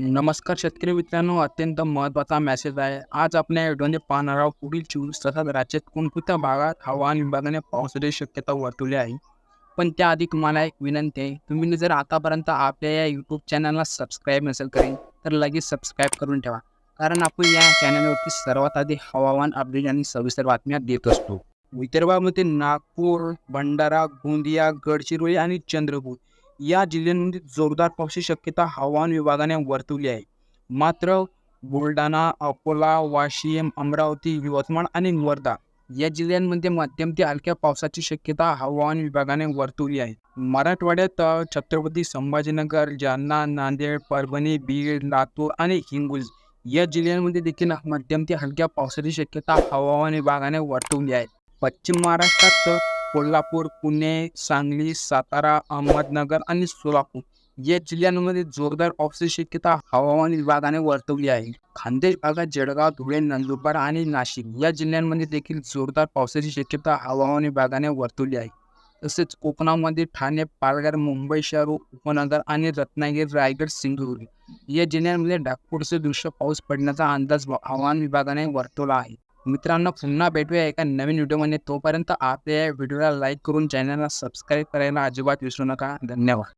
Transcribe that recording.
नमस्कार शेतकरी मित्रांनो अत्यंत महत्त्वाचा मेसेज आहे. आज आपण या व्हिडिओमध्ये पाहणार आहोत पुढील चोवीस तासात राज्यात कोणकोणत्या भागात हवामान विभागाने पावसाची शक्यता वर्तवली आहे. पण त्याआधी तुम्हाला एक विनंती आहे तुम्ही जर आतापर्यंत आपल्या या यूट्यूब चॅनलला सबस्क्राईब नसेल करेल तर लगेच सबस्क्राईब करून ठेवा. कारण आपण या चॅनलवरती सर्वात आधी हवामान अपडेट आणि सविस्तर बातम्या देत असतो. विदर्भामध्ये नागपूर भंडारा गोंदिया गडचिरोली आणि चंद्रपूर या जिल्ह्यांमध्ये जोरदार पावसाची शक्यता हवामान विभागाने वर्तवली आहे. मात्र बुलढाणा अकोला वाशिम अमरावती यवतमाळ आणि वर्धा या जिल्ह्यांमध्ये मध्यम ते हलक्या पावसाची शक्यता हवामान विभागाने वर्तवली आहे. मराठवाड्यात छत्रपती संभाजीनगर जालना नांदेड परभणी बीड लातूर आणि हिंगोली या जिल्ह्यांमध्ये देखील मध्यम ते हलक्या पावसाची शक्यता हवामान विभागाने वर्तवली आहे. पश्चिम महाराष्ट्रात कोल्हापूर पुणे सांगली सातारा अहमदनगर आणि सोलापूर या जिल्ह्यांमध्ये जोरदार पावसाची शक्यता हवामान विभागाने वर्तवली आहे. खानदेश भागात जळगाव धुळे नंदुरबार आणि नाशिक या जिल्ह्यांमध्ये देखील जोरदार पावसाची शक्यता हवामान विभागाने वर्तवली आहे. तसेच कोकणामध्ये ठाणे पालघर मुंबई शहर उपनगर आणि रत्नागिरी रायगड सिंधुदुर्ग या जिल्ह्यांमध्ये ढाकपूरचे दृश्य पाऊस पडण्याचा अंदाज हवामान विभागाने वर्तवला आहे. मित्रांनो पुन्हा भेटूया एका नवीन व्हिडिओमध्ये. तोपर्यंत आपल्या या व्हिडिओला लाईक करून चॅनलला सबस्क्राईब करायला अजिबात विसरू नका. धन्यवाद.